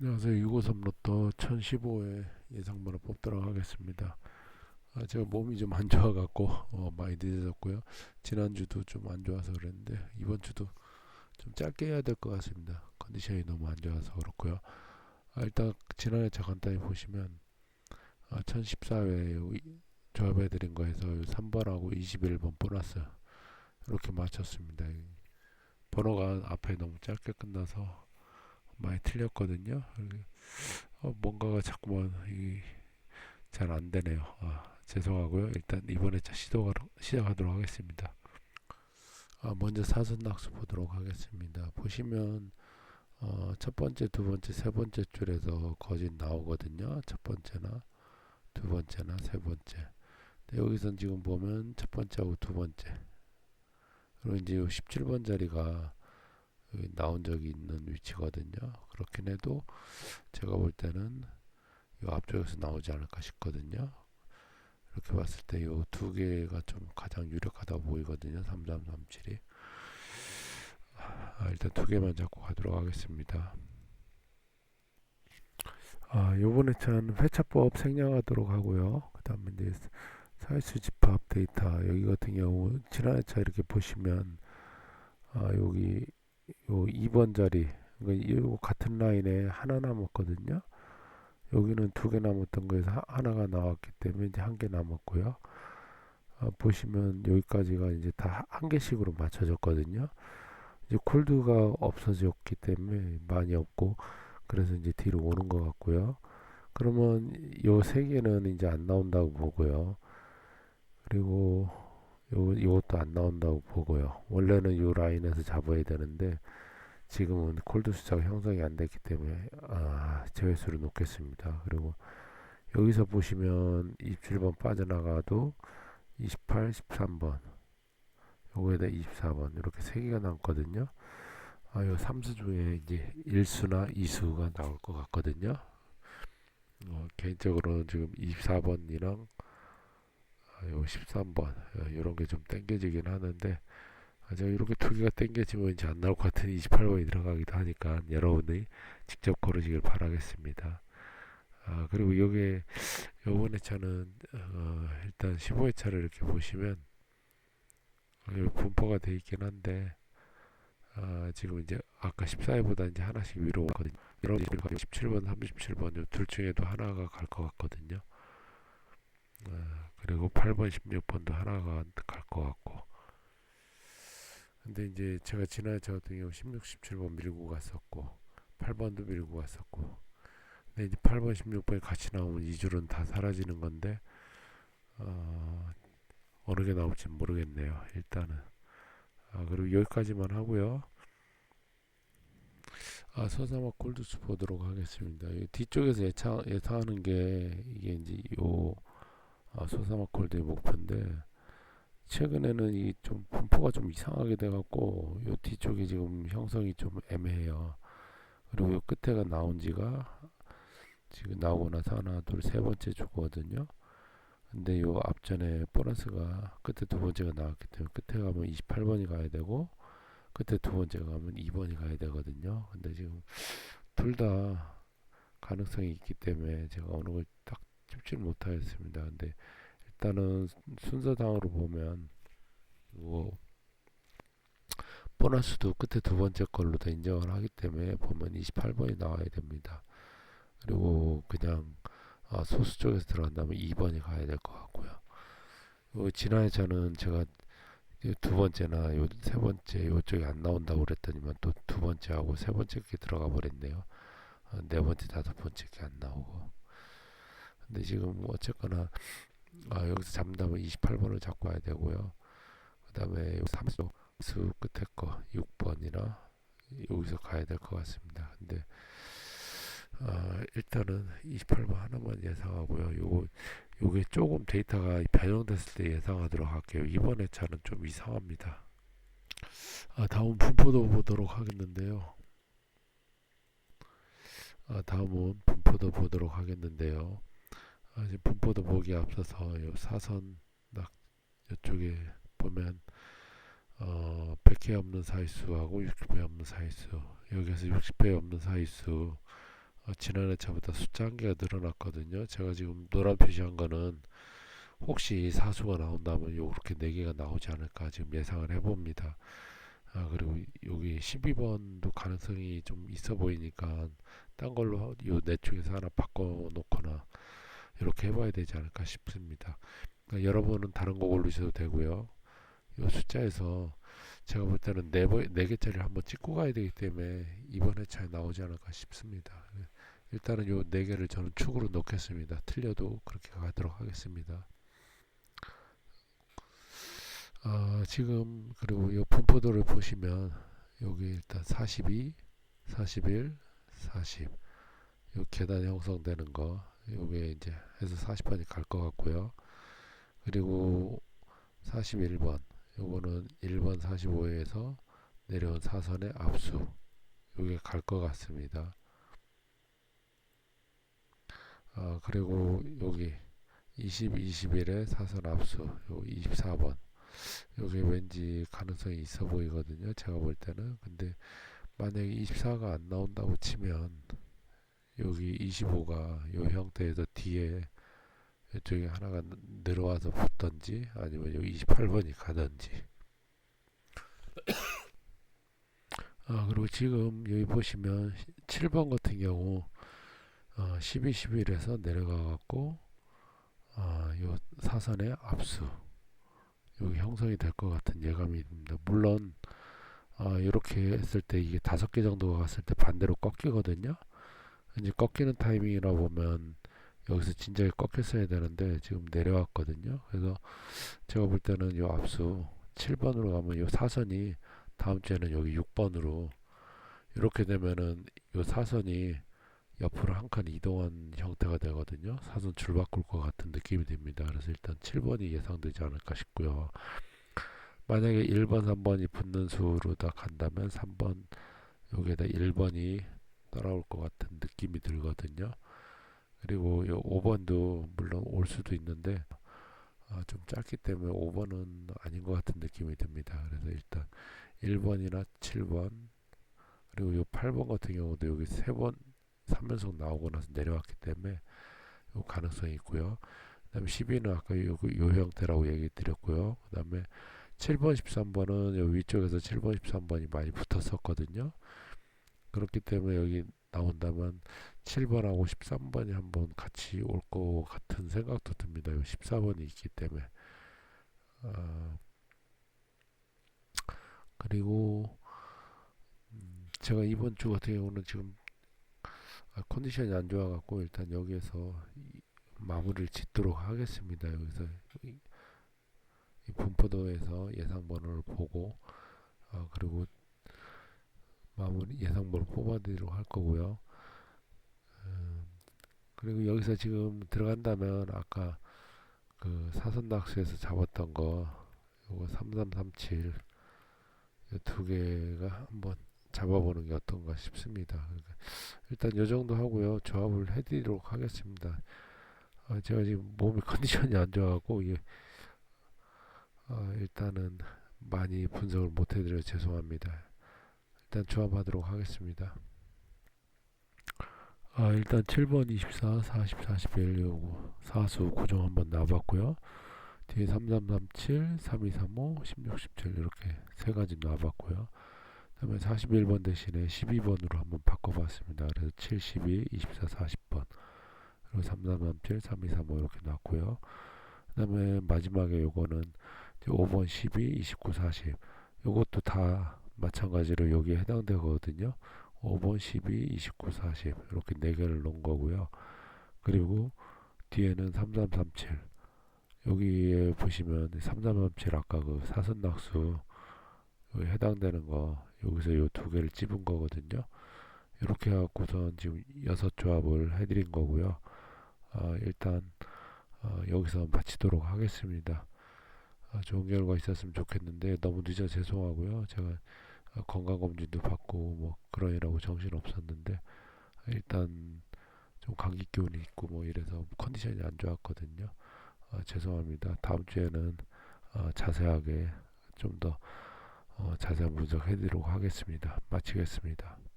안녕하세요. 653 로또 1015회 예상번호 뽑도록 하겠습니다. 아, 제가 몸이 좀 안 좋아갖고 어, 많이 늦어졌고요. 지난주도 좀 안 좋아서 그랬는데 이번 주도 좀 짧게 해야 될 것 같습니다. 컨디션이 너무 안 좋아서 그렇고요. 아, 일단 지난해 차 간단히 보시면 아, 1014회 조합해드린 거에서 3번하고 21번 보너스 이렇게 맞췄습니다. 번호가 앞에 너무 짧게 끝나서 많이 틀렸거든요. 어, 뭔가가 자꾸만 잘 안 되네요. 아, 죄송하고요. 일단 이번에 차 시도가, 시작하도록 하겠습니다. 아, 먼저 사선 낙수 보도록 하겠습니다. 보시면 어, 첫 번째, 두 번째, 세 번째 줄에서 거진 나오거든요. 첫 번째나 두 번째나 세 번째. 여기선 지금 보면 첫 번째하고 두 번째. 그리고 이제 17번 자리가 나온 적이 있는 위치거든요. 그렇긴 해도 제가 볼 때는 이 앞쪽에서 나오지 않을까 싶거든요. 이렇게 봤을 때 이 두 개가 좀 가장 유력하다 보이거든요. 3337이. 아, 일단 두 개만 잡고 가도록 하겠습니다. 아, 요번에 전 회차법 생략하도록 하고요. 그 다음에 이제 사회수 집합 데이터 여기 같은 경우 지난해 차 이렇게 보시면 아, 여기 요 2번 자리 그러니까 요 같은 라인에 하나 남았거든요. 여기는 두 개 남았던 거에서 하나가 나왔기 때문에 이제 한 개 남았고요. 아, 보시면 여기까지가 이제 다 한 개씩으로 맞춰졌거든요. 이제 콜드가 없어졌기 때문에 많이 없고 그래서 이제 뒤로 오는 것 같고요. 그러면 요 세 개는 이제 안 나온다고 보고요. 그리고 요, 이것도 안 나온다고 보고요. 원래는 이 라인에서 잡아야 되는데 지금은 콜드 숫자가 형성이 안 됐기 때문에 아, 제외수를 놓겠습니다. 그리고 여기서 보시면 27번 빠져나가도 28, 13번 요거에다 24번 이렇게 세 개가 남거든요. 아, 요 3수 중에 이제 1수나 2수가 나올 것 같거든요. 어, 개인적으로는 지금 24번이랑 요 13번 이런 게 좀 땡겨지긴 하는데 아, 제가 이렇게 두 개가 땡겨지면 이제 안 나올 것 같은 28번이 들어가기도 하니까 여러분들이 직접 고르시길 바라겠습니다. 아, 그리고 요게 요번에 차는 어, 일단 15회 차를 이렇게 보시면 어, 분포가 돼 있긴 한데 아, 지금 이제 아까 14회보다 이제 하나씩 위로 오거든요. 여러분들 17번, 37번 둘 중에도 하나가 갈 것 같거든요. 아, 그리고 8번, 16번도 하나가 갈 것 같고. 근데 이제 제가 지난해 저 같은 경우 16, 17번 밀고 갔었고, 8번도 밀고 갔었고. 근데 이제 8번, 16번이 같이 나오면 이 줄은 다 사라지는 건데, 어, 어느 게 나올지 모르겠네요. 일단은. 아, 그리고 여기까지만 하고요. 아, 서사막 골드스 보도록 하겠습니다. 뒤쪽에서 예상, 예상하는 게 이게 이제 요 아, 소사마콜드의 목표인데 최근에는 이 좀 분포가 좀 이상하게 돼갖고 요 뒤쪽이 지금 형성이 좀 애매해요. 그리고 요 끝에가 나온 지가 지금 나오고 나서 하나 둘 세 번째 주거든요. 근데 요 앞전에 보너스가 끝에 두 번째가 나왔기 때문에 끝에 가면 28번이 가야 되고 끝에 두 번째 가면 2번이 가야 되거든요. 근데 지금 둘 다 가능성이 있기 때문에 제가 어느 걸 딱 찝질 못하겠습니다. 근데 일단은 순서당으로 보면 뭐 보너스도 끝에 두 번째 걸로 다 인정을 하기 때문에 보면 28번이 나와야 됩니다. 그리고 그냥 아, 소수 쪽에서 들어간다면 2번이 가야 될 것 같고요. 지난해 저는 제가 두 번째나 요 세 번째 요쪽에 안 나온다고 그랬더니만 또 두 번째하고 세 번째 게 들어가 버렸네요. 아, 네 번째 다섯 번째 게 안 나오고 근데 지금 뭐 어쨌거나 아, 여기서 잡는다면 28번을 잡고 와야 되고요. 그 다음에 3수 수 끝에 거 6번이나 여기서 가야 될 것 같습니다. 근데 아, 일단은 28번 하나만 예상하고요. 요거 요게 조금 데이터가 변형됐을 때 예상하도록 할게요. 이번에 차는 좀 이상합니다. 아, 다음 분포도 보도록 하겠는데요. 아, 다음은 분포도 보도록 하겠는데요. 아, 지금 분포도 보기 앞서서 요 사선 딱 이쪽에 보면 어 100회 없는 사이수하고 60회 없는 사이수 여기서 60회 없는 사이수 어, 지난해 차보다 숫자 한 개가 늘어났거든요. 제가 지금 노란 표시한 거는 혹시 사수가 나온다면 요렇게 네 개가 나오지 않을까 지금 예상을 해봅니다. 아 그리고 여기 12번도 가능성이 좀 있어 보이니까 딴 걸로 요 네 쪽에서 하나 바꿔 이렇게 해봐야 되지 않을까 싶습니다. 그러니까 여러분은 다른 거 고르셔도 되고요. 요 숫자에서 제가 볼 때는 네, 번- 네 개짜리를 한번 찍고 가야 되기 때문에 이번 회차에 나오지 않을까 싶습니다. 일단은 요 네 개를 저는 축으로 넣겠습니다. 틀려도 그렇게 가도록 하겠습니다. 아, 지금 그리고 요 분포도를 보시면 여기 일단 42, 41, 40. 요 계단 형성되는 거 요게 이제 해서 40번이 갈 것 같고요. 그리고 41번 요거는 1번 45에서 내려온 사선의 압수 요게 갈 것 같습니다. 아, 그리고 여기 20, 21의 사선 압수 요 24번 요게 왠지 가능성이 있어 보이거든요. 제가 볼 때는 근데 만약에 24가 안 나온다고 치면 여기 25가 요 형태에서 뒤에 이쪽에 하나가 늘어와서 붙던지 아니면 여기 28번이 가든지 아 그리고 지금 여기 보시면 7번 같은 경우 어, 12, 11에서 내려가 갖고 아, 요 사선의 압수 여기 형성이 될 것 같은 예감이 듭니다. 물론 아, 이렇게 했을 때 이게 다섯 개 정도가 갔을 때 반대로 꺾이거든요. 이제 꺾이는 타이밍이라 보면 여기서 진작에 꺾였어야 되는데 지금 내려왔거든요. 그래서 제가 볼 때는 이 압수 7번으로 가면 이 사선이 다음 주에는 여기 6번으로 이렇게 되면은 이 사선이 옆으로 한 칸 이동한 형태가 되거든요. 사선 줄 바꿀 것 같은 느낌이 듭니다. 그래서 일단 7번이 예상되지 않을까 싶고요. 만약에 1번, 3번이 붙는 수로 다 간다면 3번 여기에다 1번이 따라올 것 같은 느낌이 들거든요. 그리고 요 5번도 물론 올 수도 있는데 아, 좀 짧기 때문에 5번은 아닌 것 같은 느낌이 듭니다. 그래서 일단 1번이나 7번 그리고 요 8번 같은 경우도 여기 3번 3연속 나오고 나서 내려왔기 때문에 요 가능성이 있고요. 그다음에 12는 아까 요, 요 형태라고 얘기 드렸고요. 그다음에 7번, 13번은 요 위쪽에서 7번, 13번이 많이 붙었었거든요. 그렇기 때문에 여기 나온다면 7번하고 13번이 한번 같이 올 것 같은 생각도 듭니다. 요 14번이 있기 때문에. 아, 그리고 음, 제가 이번 주 같은 경우는 지금 아, 컨디션이 안 좋아갖고 일단 여기에서 마무리를 짓도록 하겠습니다. 여기서 이, 이 분포도에서 예상 번호를 보고 아, 그리고 마무리 예상번호 뽑아드리도록 할 거고요. 음, 그리고 여기서 지금 들어간다면 아까 그 사선 낙수에서 잡았던 거 요거 3337두 개가 한번 잡아보는 게 어떤가 싶습니다. 그러니까 일단 요 정도 하고요. 조합을 해드리도록 하겠습니다. 어, 제가 지금 몸이 컨디션이 안 좋아갖고 이게 어, 일단은 많이 분석을 못 해드려 죄송합니다. 일단 조합하도록 하겠습니다. 아, 일단 7번 24, 40, 41 요거 사수 고정 한번 놔봤고요. 뒤에 3337, 3235, 16, 17 이렇게 세 가지 놔봤고요. 그다음에 41번 대신에 12번으로 한번 바꿔봤습니다. 그래서 7, 12, 24, 40번 그리고 3337, 3235 이렇게 놨고요. 그다음에 마지막에 요거는 5번, 12, 29, 40 요것도 다 마찬가지로 여기에 해당되거든요. 5번, 12, 29, 40 이렇게 네 개를 놓은 거고요. 그리고 뒤에는 3337 여기에 보시면 3337 아까 그 사선낙수 해당되는 거 여기서 요 두 개를 찝은 거거든요. 이렇게 해갖고선 지금 여섯 조합을 해드린 거고요. 어, 일단 어, 여기서 마치도록 하겠습니다. 어, 좋은 결과 있었으면 좋겠는데 너무 늦어 죄송하고요. 제가 어, 건강검진도 받고 뭐 그러느라고 정신 없었는데 일단 좀 감기 기운이 있고 뭐 이래서 컨디션이 안 좋았거든요. 어, 죄송합니다. 다음 주에는 어, 자세하게 좀더 어, 자세한 분석해드리도록 하겠습니다. 마치겠습니다.